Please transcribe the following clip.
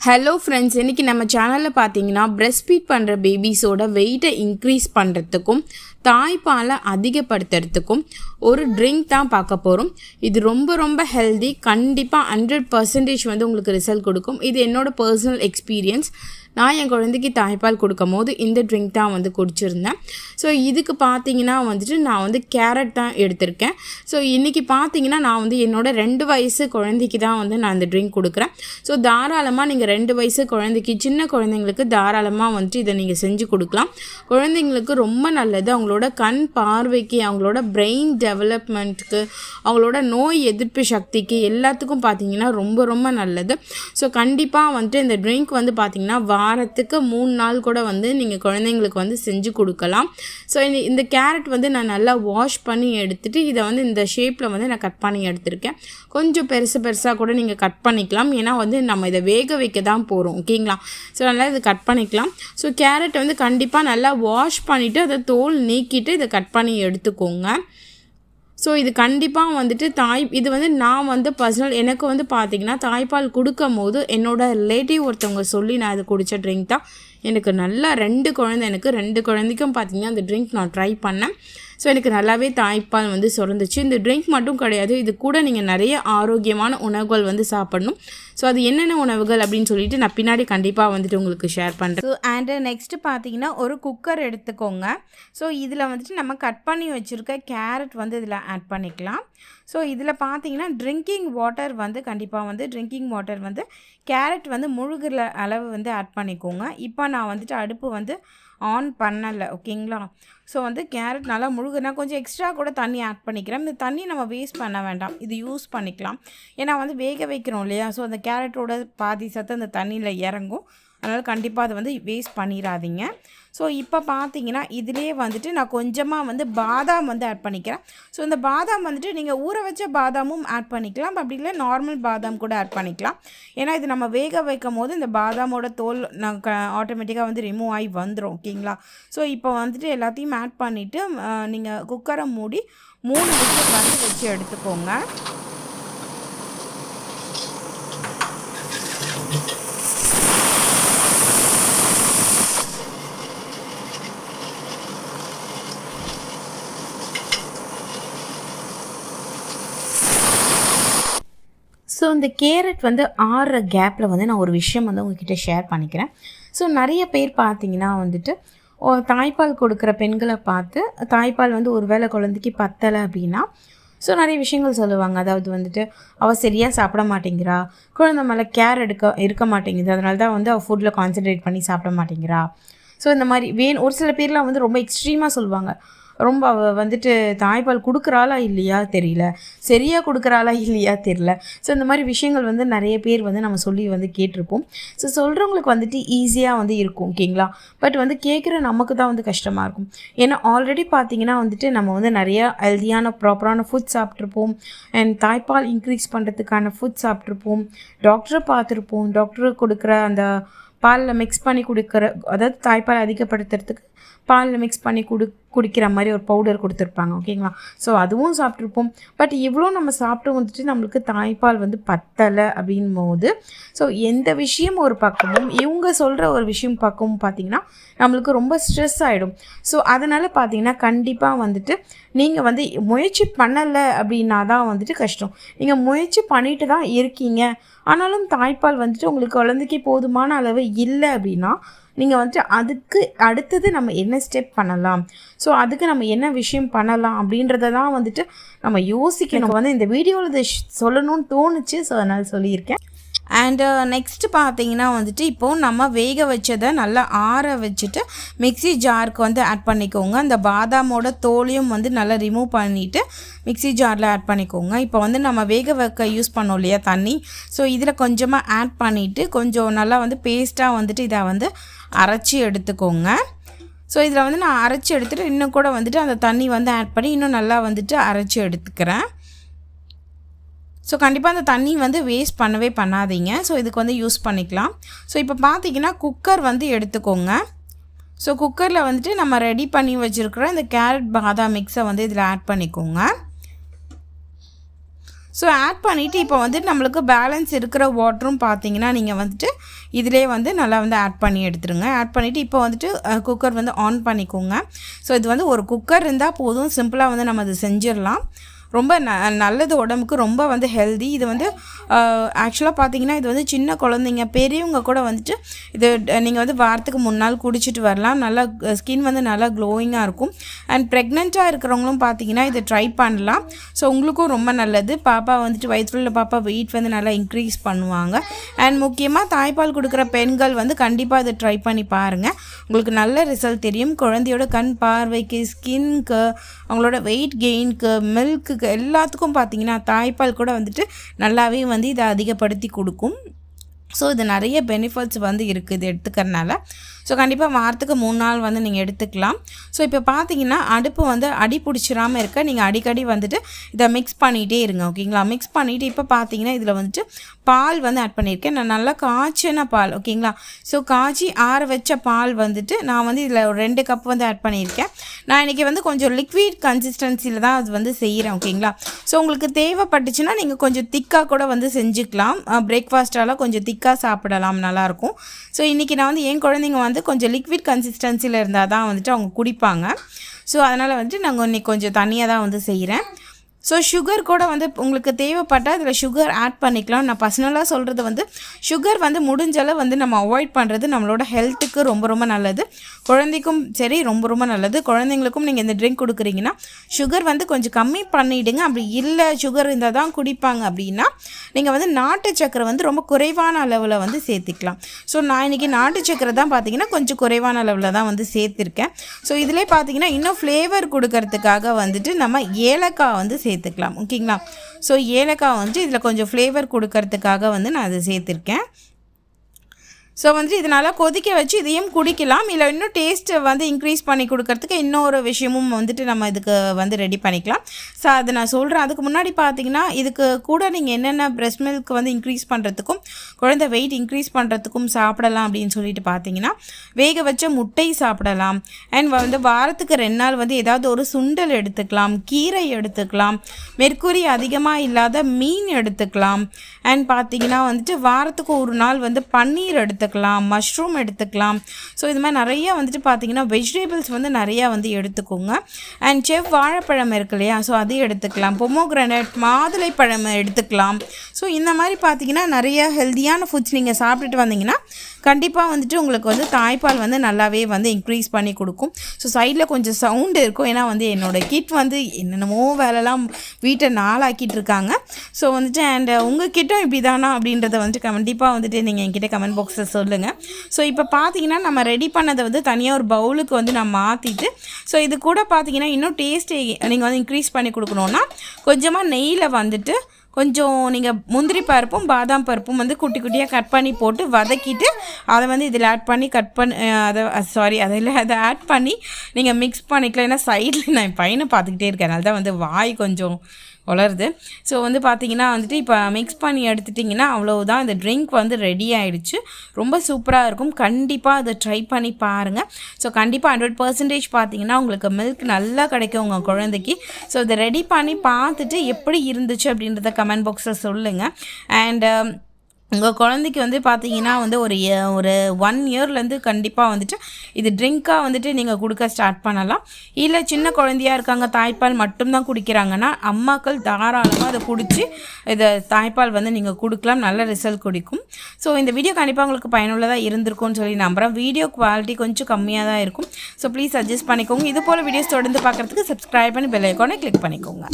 Hello friends இன்றைக்கி நம்ம சேனலில் பார்த்தீங்கன்னா breast ஃபீட் பண்ணுற பேபிஸோட வெயிட்டை இன்க்ரீஸ் பண்ணுறதுக்கும் தாய்ப்பாலை அதிகப்படுத்துறதுக்கும் ஒரு ட்ரிங்க் தான் பார்க்க போகிறோம் இது ரொம்ப ரொம்ப ஹெல்தி கண்டிப்பாக ஹண்ட்ரட் பர்சன்டேஜ் வந்து உங்களுக்கு ரிசல்ட் கொடுக்கும். இது என்னோடய பர்சனல் எக்ஸ்பீரியன்ஸ் நான் என் குழந்தைக்கு தாய்ப்பால் கொடுக்கும் போது இந்த ட்ரிங்க் தான் வந்து குடிச்சிருந்தேன். ஸோ இதுக்கு பார்த்தீங்கன்னா வந்துட்டு நான் வந்து கேரட் தான் எடுத்திருக்கேன். ஸோ இன்றைக்கி பார்த்தீங்கன்னா நான் வந்து என்னோட ரெண்டு வயசு குழந்தைக்கு தான் வந்து நான் இந்த ட்ரிங்க் கொடுக்குறேன். ஸோ தாராளமாக நீங்கள் ரெண்டு வயசு குழந்தைக்கு சின்ன குழந்தைங்களுக்கு தாராளமாக வந்துட்டு இதை நீங்கள் செஞ்சு கொடுக்கலாம். குழந்தைங்களுக்கு ரொம்ப நல்லது. அவங்களோட கண் பார்வைக்கு அவங்களோட பிரெயின் டெவலப்மெண்ட்டுக்கு அவங்களோட நோய் எதிர்ப்பு சக்திக்கு எல்லாத்துக்கும் பார்த்தீங்கன்னா ரொம்ப ரொம்ப நல்லது. ஸோ கண்டிப்பாக வந்துட்டு இந்த ட்ரிங்க் வந்து பார்த்தீங்கன்னா வாரத்துக்கு மூணு நாள் கூட வந்து நீங்கள் குழந்தைங்களுக்கு வந்து செஞ்சு கொடுக்கலாம். ஸோ இந்த இந்த கேரட் வந்து நான் நல்லா வாஷ் பண்ணி எடுத்துகிட்டு இதை வந்து இந்த ஷேப்பில் வந்து நான் கட் பண்ணி எடுத்திருக்கேன். கொஞ்சம் பெருசு பெருசாக கூட நீங்கள் கட் பண்ணிக்கலாம். ஏன்னா வந்து நம்ம இதை வேக வைக்க தான் போகிறோம் ஓகேங்களா? ஸோ நல்லா இதை கட் பண்ணிக்கலாம். ஸோ கேரட் வந்து கண்டிப்பாக நல்லா வாஷ் பண்ணிவிட்டு அதை தோல் நீக்கிட்டு இதை கட் பண்ணி எடுத்துக்கோங்க. ஸோ இது கண்டிப்பாக வந்துட்டு தாய் இது வந்து நான் வந்து பர்சனல் எனக்கு வந்து பார்த்தீங்கன்னா தாய்ப்பால் கொடுக்கும் போது என்னோடய ரிலேட்டிவ் ஒருத்தவங்க சொல்லி நான் இதை குடித்த ட்ரிங்க் தான். எனக்கு நல்லா ரெண்டு குழந்தை எனக்கு ரெண்டு குழந்தைக்கும் பார்த்தீங்கன்னா அந்த ட்ரிங்க் நான் ட்ரை பண்ணேன். ஸோ எனக்கு நல்லாவே தாய்ப்பால் வந்து சுரந்துச்சு. இந்த ட்ரிங்க் மட்டும் கிடையாது. இது கூட நீங்கள் நிறைய ஆரோக்கியமான உணவுகள் வந்து சாப்பிடணும். ஸோ அது என்னென்ன உணவுகள் அப்படின்னு சொல்லிட்டு நான் பின்னாடி கண்டிப்பாக வந்துட்டு உங்களுக்கு ஷேர் பண்ணுறேன் ஸோ அண்டு நெக்ஸ்ட்டு பார்த்தீங்கன்னா ஒரு குக்கர் எடுத்துக்கோங்க. ஸோ இதில் வந்துட்டு நம்ம கட் பண்ணி வச்சுருக்க கேரட் வந்து இதில் ஆட் பண்ணிக்கலாம். ஸோ இதில் பார்த்தீங்கன்னா ட்ரிங்கிங் வாட்டர் வந்து கண்டிப்பாக வந்து ட்ரிங்கிங் வாட்டர் வந்து கேரட் வந்து முழுகிற அளவு வந்து ஆட் பண்ணிக்கோங்க. இப்போ நான் வந்துட்டு அடுப்பு வந்து ஆன் பண்ணலை ஓகேங்களா ஸோ வந்து கேரட் நல்லா முழுகுனா கொஞ்சம் எக்ஸ்ட்ரா கூட தண்ணி ஆட் பண்ணிக்கிறேன். இந்த தண்ணி நம்ம வேஸ்ட் பண்ண வேண்டாம். இது யூஸ் பண்ணிக்கலாம். ஏன்னா வந்து வேக வைக்கிறோம் இல்லையா? ஸோ அந்த கேரட்டோட பாதி சத்து அந்த தண்ணியில் இறங்கும். அதனால் கண்டிப்பாக அதை வந்து வேஸ்ட் பண்ணிடாதீங்க ஸோ இப்போ பார்த்தீங்கன்னா இதிலே வந்துட்டு நான் கொஞ்சமாக வந்து பாதாம் வந்து ஆட் பண்ணிக்கிறேன். ஸோ இந்த பாதாம் வந்துட்டு நீங்கள் ஊற வச்ச பாதாமும் ஆட் பண்ணிக்கலாம். அப்படி இல்லை நார்மல் பாதாம் கூட ஆட் பண்ணிக்கலாம். ஏன்னா இது நம்ம வேக வைக்கும் போது இந்த பாதாமோட தோல் நான் க ஆட்டோமேட்டிக்காக வந்து ரிமூவ் ஆகி வந்துடும் ஓகேங்களா? ஸோ இப்போ வந்துட்டு எல்லாத்தையும் ஆட் பண்ணிவிட்டு நீங்கள் குக்கரை மூடி மூணு விசில் வந்து வச்சு எடுத்துக்கோங்க. ஸோ இந்த கேரட் வந்து ஆறுற கேப்பில் வந்து நான் ஒரு விஷயம் வந்து உங்ககிட்ட ஷேர் பண்ணிக்கிறேன். ஸோ நிறைய பேர் பார்த்தீங்கன்னா வந்துட்டு தாய்ப்பால் கொடுக்குற பெண்களை பார்த்து தாய்ப்பால் வந்து ஒரு வேளை குழந்தைக்கு பத்தலை அப்படின்னா ஸோ நிறைய விஷயங்கள் சொல்லுவாங்க. அதாவது வந்துட்டு அவள் சரியாக சாப்பிட மாட்டேங்கிறா. குழந்தை மேலே கேர் எடுக்க இருக்க மாட்டேங்குது. அதனால தான் வந்து அவள் ஃபுட்டில் கான்சென்ட்ரேட் பண்ணி சாப்பிட மாட்டேங்கிறா. ஸோ இந்த மாதிரி வேணும் ஒரு சில பேர்லாம் வந்து ரொம்ப எக்ஸ்ட்ரீமாக சொல்லுவாங்க. ரொம்ப அவள் வந்துட்டு தாய்ப்பால் கொடுக்குறாளா இல்லையா தெரியல. சரியாக கொடுக்குறாளா இல்லையா தெரியல. ஸோ இந்த மாதிரி விஷயங்கள் வந்து நிறைய பேர் வந்து நம்ம சொல்லி வந்து கேட்டிருப்போம். ஸோ சொல்கிறவங்களுக்கு வந்துட்டு ஈஸியாக வந்து இருக்கும் ஓகேங்களா பட் வந்து கேட்குற நமக்கு தான் வந்து கஷ்டமாக இருக்கும். ஏன்னா ஆல்ரெடி பார்த்தீங்கன்னா வந்துட்டு நம்ம வந்து நிறைய ஹெல்தியான ப்ராப்பரான ஃபுட் சாப்பிட்ருப்போம் அண்ட் தாய்ப்பால் இன்க்ரீஸ் பண்ணுறதுக்கான ஃபுட் சாப்பிட்ருப்போம் டாக்டரை பார்த்துருப்போம். டாக்டர் கொடுக்குற அந்த பாலில் மிக்ஸ் பண்ணி கொடுக்குற அதாவது தாய்ப்பால் அதிகப்படுத்துறதுக்கு பாலில் மிக்ஸ் பண்ணி கொடு குடிக்கிற மாதிரி ஒரு பவுடர் கொடுத்துருப்பாங்க ஓகேங்களா ஸோ அதுவும் சாப்பிட்ருப்போம் பட் இவ்வளோ நம்ம சாப்பிட்டு வந்துட்டு நம்மளுக்கு தாய்ப்பால் வந்து பத்தலை அப்படின் போது ஸோ எந்த விஷயம் ஒரு பக்கமும் இவங்க சொல்கிற ஒரு விஷயம் பக்கமும் பார்த்தீங்கன்னா நம்மளுக்கு ரொம்ப ஸ்ட்ரெஸ் ஆகிடும் ஸோ அதனால் பார்த்தீங்கன்னா கண்டிப்பாக வந்துட்டு நீங்கள் வந்து முயற்சி பண்ணலை அப்படின்னா தான் வந்துட்டு கஷ்டம். நீங்கள் முயற்சி பண்ணிட்டு தான் இருக்கீங்க. ஆனாலும் தாய்ப்பால் வந்துட்டு உங்களுக்கு குழந்தைக்கு போதுமான அளவு இல்லை அப்படின்னா நீங்கள் வந்துட்டு அதுக்கு அடுத்தது நம்ம என்ன ஸ்டெப் பண்ணலாம்? ஸோ அதுக்கு நம்ம என்ன விஷயம் பண்ணலாம் அப்படின்றத தான் வந்துட்டு நம்ம யோசிக்கணும். வந்து இந்த வீடியோவில் இதை சொல்லணும்னு தோணுச்சு ஸோ அதனால் சொல்லியிருக்கேன். அண்டு நெக்ஸ்ட் uh, பார்த்தீங்கன்னா வந்துட்டு இப்போது நம்ம வேக வச்சதை நல்லா ஆற வச்சுட்டு மிக்ஸி ஜாருக்கு வந்து ஆட் பண்ணிக்கோங்க. அந்த பாதாமோட தோலையும் வந்து நல்லா ரிமூவ் பண்ணிவிட்டு மிக்ஸி ஜாரில் ஆட் பண்ணிக்கோங்க. இப்போ வந்து நம்ம வேக வைக்க யூஸ் பண்ணோம் இல்லையா தண்ணி? ஸோ இதில் கொஞ்சமாக ஆட் பண்ணிவிட்டு கொஞ்சம் நல்லா வந்து பேஸ்ட்டாக வந்துட்டு இதை வந்து அரைச்சி எடுத்துக்கோங்க. ஸோ இதில் வந்து நான் அரைச்சி எடுத்துகிட்டு இன்னும் கூட வந்துட்டு அந்த தண்ணி வந்து ஆட் பண்ணி இன்னும் நல்லா வந்துட்டு அரைச்சி எடுத்துக்கிறேன். ஸோ கண்டிப்பாக அந்த தண்ணி வந்து வேஸ்ட் பண்ணவே பண்ணாதீங்க. ஸோ இதுக்கு வந்து யூஸ் பண்ணிக்கலாம். ஸோ இப்போ பார்த்தீங்கன்னா குக்கர் வந்து எடுத்துக்கோங்க. ஸோ குக்கரில் வந்துட்டு நம்ம ரெடி பண்ணி வச்சுருக்கிற இந்த கேரட் பாதாம் மிக்ஸை வந்து இதில் ஆட் பண்ணிக்கோங்க. ஸோ ஆட் பண்ணிவிட்டு இப்போ வந்துட்டு நம்மளுக்கு பேலன்ஸ் இருக்கிற வாட்டரும் பார்த்தீங்கன்னா நீங்கள் வந்துட்டு இதிலே வந்து நல்லா வந்து ஆட் பண்ணி எடுத்துருங்க. ஆட் பண்ணிவிட்டு இப்போ வந்துட்டு குக்கர் வந்து ஆன் பண்ணிக்கோங்க. ஸோ இது வந்து ஒரு குக்கர் இருந்தால் போதும். சிம்பிளாக வந்து நம்ம அது செஞ்சிடலாம். ரொம்ப ந நல்லது உடம்புக்கு ரொம்ப வந்து ஹெல்தி இது வந்து ஆக்சுவலாக பார்த்தீங்கன்னா இது வந்து சின்ன குழந்தைங்க பெரியவங்க கூட வந்துட்டு இது நீங்கள் வந்து வாரத்துக்கு மூணு நாள் குடிச்சிட்டு வரலாம். நல்லா ஸ்கின் வந்து நல்லா க்ளோயிங்காக இருக்கும். அண்ட் ப்ரெக்னெண்ட்டாக இருக்கிறவங்களும் பார்த்தீங்கன்னா இதை ட்ரை பண்ணலாம். ஸோ உங்களுக்கும் ரொம்ப நல்லது. பாப்பா வந்துட்டு வயிற்றுள்ள பாப்பா வெயிட் வந்து நல்லா இன்க்ரீஸ் பண்ணுவாங்க. அண்ட் முக்கியமாக தாய்ப்பால் கொடுக்குற பெண்கள் வந்து கண்டிப்பாக இதை ட்ரை பண்ணி பாருங்கள் உங்களுக்கு நல்ல ரிசல்ட் தெரியும். குழந்தையோட கண் பார்வைக்கு ஸ்கின்க்கு அவங்களோட வெயிட் கெயின்க்கு மில்க்குக்கு எல்லாத்துக்கும் பார்த்திங்கன்னா தாய்ப்பால் கூட வந்துட்டு நல்லாவே வந்து இதை அதிகப்படுத்தி கொடுக்கும். ஸோ இது நிறைய பெனிஃபிட்ஸ் வந்து இருக்குது இது எடுத்துக்கறனால. ஸோ கண்டிப்பாக வாரத்துக்கு மூணு நாள் வந்து நீங்கள் எடுத்துக்கலாம். ஸோ இப்போ பார்த்தீங்கன்னா அடுப்பு வந்து அடி பிடிச்சிடாமல் இருக்க நீங்கள் அடிக்கடி வந்துட்டு இதை மிக்ஸ் பண்ணிகிட்டே இருங்க ஓகேங்களா மிக்ஸ் பண்ணிவிட்டு இப்போ பார்த்தீங்கன்னா இதில் வந்துட்டு பால் வந்து ஆட் பண்ணியிருக்கேன் நான் நல்லா காய்ச்சின பால் ஓகேங்களா ஸோ காய்ச்சி ஆற வச்ச பால் வந்துட்டு நான் வந்து இதில் ஒரு ரெண்டு கப் வந்து ஆட் பண்ணியிருக்கேன் நான் இன்றைக்கி வந்து கொஞ்சம் லிக்விட் கன்சிஸ்டன்சியில் தான் அது வந்து செய்கிறேன் ஓகேங்களா ஸோ உங்களுக்கு தேவைப்பட்டுச்சுன்னா நீங்கள் கொஞ்சம் திக்காக கூட வந்து செஞ்சுக்கலாம். பிரேக்ஃபாஸ்ட்டால் கொஞ்சம் திக்காக சாப்பிடலாம் நல்லாயிருக்கும் ஸோ இன்றைக்கி நான் வந்து என் குழந்தைங்க வந்து கொஞ்சம் லிக்விட் கன்சிஸ்டன்சியில் இருந்தால் தான் வந்துட்டு அவங்க குடிப்பாங்க. ஸோ அதனால் வந்துட்டு நாங்கள் இன்றைக்கி கொஞ்சம் தண்ணியாக தான் வந்து செய்கிறேன் ஸோ சுகர் கூட வந்து உங்களுக்கு தேவைப்பட்டால் இதில் சுகர் ஆட் பண்ணிக்கலாம். நான் பர்சனலாக சொல்கிறது வந்து சுகர் வந்து முடிஞ்சளவு வந்து நம்ம அவாய்ட் பண்ணுறது நம்மளோட ஹெல்த்துக்கு ரொம்ப ரொம்ப நல்லது. குழந்தைக்கும் சரி ரொம்ப ரொம்ப நல்லது. குழந்தைங்களுக்கும் நீங்கள் இந்த ட்ரிங்க் கொடுக்குறீங்கன்னா சுகர் வந்து கொஞ்சம் கம்மி பண்ணிவிடுங்க அப்படி இல்லை சுகர் இருந்தால் தான் குடிப்பாங்க அப்படின்னா நீங்கள் வந்து நாட்டு சக்கரை வந்து ரொம்ப குறைவான அளவில் வந்து சேர்த்துக்கலாம். ஸோ நான் இன்றைக்கி நாட்டு சக்கரை தான் பார்த்தீங்கன்னா கொஞ்சம் குறைவான அளவில் தான் வந்து சேர்த்துருக்கேன். ஸோ இதிலே பார்த்தீங்கன்னா இன்னும் ஃப்ளேவர் கொடுக்கறதுக்காக வந்துட்டு நம்ம ஏலக்காய் வந்து சேர்த்துக்கலாம் ஓகேங்களா? ஸோ ஏலக்காய் வந்து இதில் கொஞ்சம் ஃப்ளேவர் கொடுக்கறதுக்காக வந்து நான் அதை சேர்த்துருக்கேன். ஸோ வந்துட்டு இதனால் கொதிக்க வச்சு இதையும் குடிக்கலாம். இல்லை இன்னும் டேஸ்ட்டை வந்து இன்க்ரீஸ் பண்ணி கொடுக்கறதுக்கு இன்னொரு விஷயமும் வந்துட்டு நம்ம இதுக்கு வந்து ரெடி பண்ணிக்கலாம். ஸோ அதை நான் சொல்கிறேன் அதுக்கு முன்னாடி பார்த்தீங்கன்னா இதுக்கு கூட நீங்கள் என்னென்ன பிரெஸ்ட் மில்க் வந்து இன்க்ரீஸ் பண்ணுறதுக்கும் குழந்தை வெயிட் இன்க்ரீஸ் பண்ணுறதுக்கும் சாப்பிடலாம் அப்படின்னு சொல்லிட்டு பார்த்தீங்கன்னா வேக வச்ச முட்டை சாப்பிடலாம். அண்ட் வந்து வாரத்துக்கு ரெண்டு நாள் வந்து ஏதாவது ஒரு சுண்டல் எடுத்துக்கலாம் கீரை எடுத்துக்கலாம் மெர்க்குரி அதிகமாக இல்லாத மீன் எடுத்துக்கலாம். அண்ட் பார்த்தீங்கன்னா வந்துட்டு வாரத்துக்கு ஒரு நாள் வந்து பன்னீர் எடுத்துக்கலாம் மஷ்ரூம் எடுத்துக்கலாம். ஸோ இது மாதிரி நிறையா வந்துட்டு பார்த்தீங்கன்னா வெஜிடபிள்ஸ் வந்து நிறையா வந்து எடுத்துக்கோங்க. அண்ட் செவ் வாழைப்பழம் இருக்கு இல்லையா? ஸோ அது எடுத்துக்கலாம். பொமோக்ரனட் மாதுளைப்பழம் எடுத்துக்கலாம். ஸோ இந்த மாதிரி பார்த்தீங்கன்னா நிறைய ஹெல்த்தியான ஃபுட்ஸ் நீங்கள் சாப்பிட்டுட்டு வந்தீங்கன்னா கண்டிப்பாக வந்துட்டு உங்களுக்கு வந்து தாய்ப்பால் வந்து நல்லாவே வந்து இன்க்ரீஸ் பண்ணி கொடுக்கும். ஸோ சைடில் கொஞ்சம் சவுண்டு இருக்கும். ஏன்னா வந்து என்னோடய கிட் வந்து என்னென்னமோ வேலைலாம் வீட்டை நாளாக்கிட்டு இருக்காங்க. ஸோ வந்துட்டு அண்ட் உங்கள் கிட் கிட்டும் இப்படி தானா அப்படின்றத வந்துட்டு கண்டிப்பாக வந்துட்டு நீங்கள் என்கிட்ட கமெண்ட் பாக்ஸில் சொல்லுங்கள் ஸோ இப்போ பார்த்தீங்கன்னா நம்ம ரெடி பண்ணதை வந்து தனியாக ஒரு பவுலுக்கு வந்து நான் மாற்றிட்டு ஸோ இது கூட பார்த்தீங்கன்னா இன்னும் டேஸ்ட்டு நீங்கள் வந்து இன்க்ரீஸ் பண்ணி கொடுக்கணுன்னா கொஞ்சமாக நெய்யில் வந்துட்டு கொஞ்சம் நீங்கள் முந்திரி பருப்பும் பாதாம் பருப்பும் வந்து குட்டி குட்டியாக கட் பண்ணி போட்டு வதக்கிட்டு அதை வந்து இதில் ஆட் பண்ணி கட் பண்ணி அதை சாரி அதில் அதை ஆட் பண்ணி நீங்கள் மிக்ஸ் பண்ணிக்கலாம். ஏன்னா சைடில் நான் என் பையனை பார்த்துக்கிட்டே இருக்கேன். அதனால தான் வந்து வாய் கொஞ்சம் வளருது. ஸோ வந்து பார்த்தீங்கன்னா வந்துட்டு இப்போ மிக்ஸ் பண்ணி எடுத்துட்டிங்கன்னா அவ்வளோதான் இந்த ட்ரிங்க் வந்து ரெடி ஆகிடுச்சு ரொம்ப சூப்பராக இருக்கும். கண்டிப்பாக அதை ட்ரை பண்ணி பாருங்கள் ஸோ கண்டிப்பாக ஹண்ட்ரட் பர்சன்டேஜ் பார்த்தீங்கன்னா உங்களுக்கு மில்க் நல்லா கிடைக்கும் உங்கள் குழந்தைக்கு. ஸோ இதை ரெடி பண்ணி பார்த்துட்டு எப்படி இருந்துச்சு அப்படின்றத கமெண்ட் பாக்ஸில் சொல்லுங்கள் அண்டு உங்கள் குழந்தைக்கு வந்து பார்த்தீங்கன்னா வந்து ஒரு ஒரு ஒன் இயர்லேருந்து கண்டிப்பாக வந்துட்டு இது ட்ரிங்க்காக வந்துட்டு நீங்கள் கொடுக்க ஸ்டார்ட் பண்ணலாம். இல்லை சின்ன குழந்தையா இருக்காங்க தாய்ப்பால் மட்டும்தான் குடிக்கிறாங்கன்னா அம்மாக்கள் தாராளமாக அதை குடித்து இதை தாய்ப்பால் வந்து நீங்கள் கொடுக்கலாம் நல்ல ரிசல்ட் கொடுக்கும். ஸோ இந்த வீடியோ கண்டிப்பாக உங்களுக்கு பயனுள்ளதாக இருந்திருக்கும்னு சொல்லி நம்புகிறேன் வீடியோ குவாலிட்டி கொஞ்சம் கம்மியாக தான் இருக்கும். ஸோ ப்ளீஸ் அட்ஜஸ்ட் பண்ணிக்கோங்க. இது போல் வீடியோஸ் தொடர்ந்து பார்க்குறதுக்கு சப்ஸ்கிரைப் பண்ணி பெல் ஐக்கானை கிளிக் பண்ணிக்கோங்க.